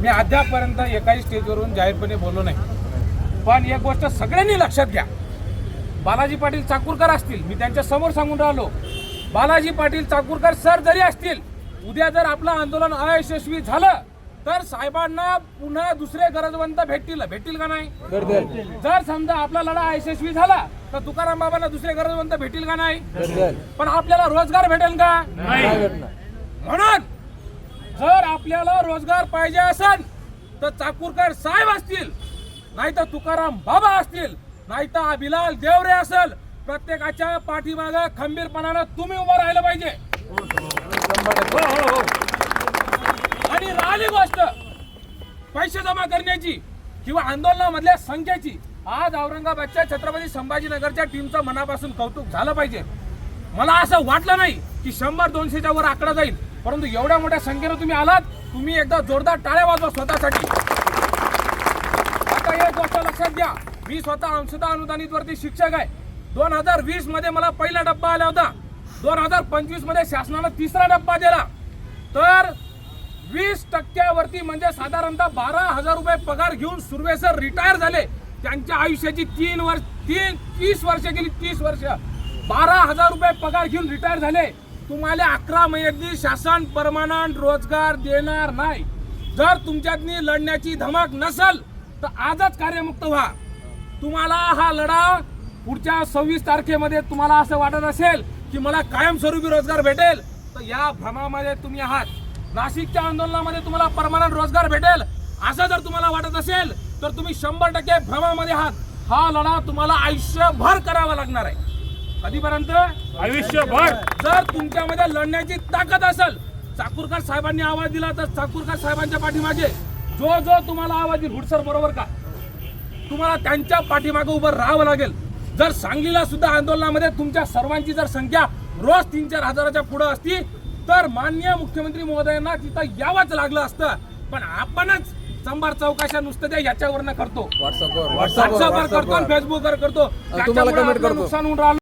मी अद्यापपर्यंत एकाही स्टेजवरून जाहीरपणे बोललो नाही. पण एक गोष्ट सगळ्यांनी लक्षात घ्या. बालाजी पाटील चाकूरकर असतील मी त्यांच्यासमोर सांगून राहिलो. बालाजी पाटील चाकूरकर सर जरी असतील उद्या जर आपलं आंदोलन अयशस्वी झालं तर साहेबांना पुन्हा दुसरे गरजवंत भेटतील. भेटतील का नाही? जर समजा आपला लढा अयशस्वी झाला तर तुकाराम बाबांना दुसरे गरजवंत भेटतील का नाही? पण आपल्याला रोजगार भेटेल का? म्हणून जर आपल्याला रोजगार पाहिजे असेल तर चाकूरकर साहेब असतील नाही तर तुकाराम बाबा असतील नाही तर अभिलाल देवरे असेल प्रत्येकाच्या पाठीमाग खंबीरपणानं तुम्ही उभं राहिलं पाहिजे हो, हो, हो. आणि राहिली गोष्ट पैसे जमा करण्याची किंवा आंदोलनामधल्या संख्येची आज औरंगाबादच्या छत्रपती संभाजीनगरच्या टीमचं मनापासून कौतुक झालं पाहिजे मला असं वाटलं नाही की शंभर दोनशेच्या वर आकडा जाईल परंतु एवढ्या मोठ्या संख्येनं तुम्ही आलात तुम्ही एकदा जोरदार टाळ्या वाजवा स्वतःसाठी. आता एक गोष्ट लक्षात घ्या. मी स्वतः अंशतः अनुदानित वरती शिक्षक आहे. दोन हजार वीसमध्ये मला पहिला डब्बा आला होता. दोन हजार पंचवीसमध्ये शासनानं तिसरा डब्बा दिला. तर वीस टक्क्यावरती म्हणजे साधारणतः बारा हजार रुपये पगार घेऊन सुर्वे सर रिटायर झाले. त्यांच्या आयुष्याची तीन वर्ष तीन तीस वर्ष गेली तीस वर्ष. बारा हजार रुपये पगार घेऊन रिटायर झाले. तुम्हाला अकरा महिन्यातली शासन परमानंट रोजगार देणार नाही. जर तुमच्यातनी लढण्याची धमक नसल तर आजच कार्यमुक्त व्हा. तुम्हाला हा लढा पुढच्या सव्वीस तारखेमध्ये तुम्हाला असं वाटत असेल की मला कायमस्वरूपी रोजगार भेटेल तर या भ्रमामध्ये तुम्ही आहात. नाशिकच्या आंदोलनामध्ये तुम्हाला परमानंट रोजगार भेटेल असं जर तुम्हाला वाटत असेल तर तुम्ही शंभर टक्के भ्रमामध्ये आहात. हा लढा तुम्हाला आयुष्यभर करावा लागणार आहे. कधीपर्यंत? आयुष्यभर. जर तुमच्यामध्ये लढण्याची ताकद असेल चाकूरकर साहेबांनी आवाज दिला तर चाकूरकर साहेबांच्या पाठीमागे. जो जो तुम्हाला आवाज येईल हुडसर बरोबर का? तुम्हाला त्यांच्या पाठीमागे उभं राहावं लागेल. जर सांगलीला सुद्धा आंदोलनामध्ये तुमच्या सर्वांची जर संख्या रोज तीन चार हजाराच्या पुढे असती तर माननीय मुख्यमंत्री महोदयांना तिथं यावंच लागलं असतं. पण आपणच चंबार चौकाशा नुसतं त्या याच्यावरनं करतो. व्हॉट्सअपवर व्हॉट्सअपवर करतो फेसबुकवर करतो. नुकसान होऊन राहिलं.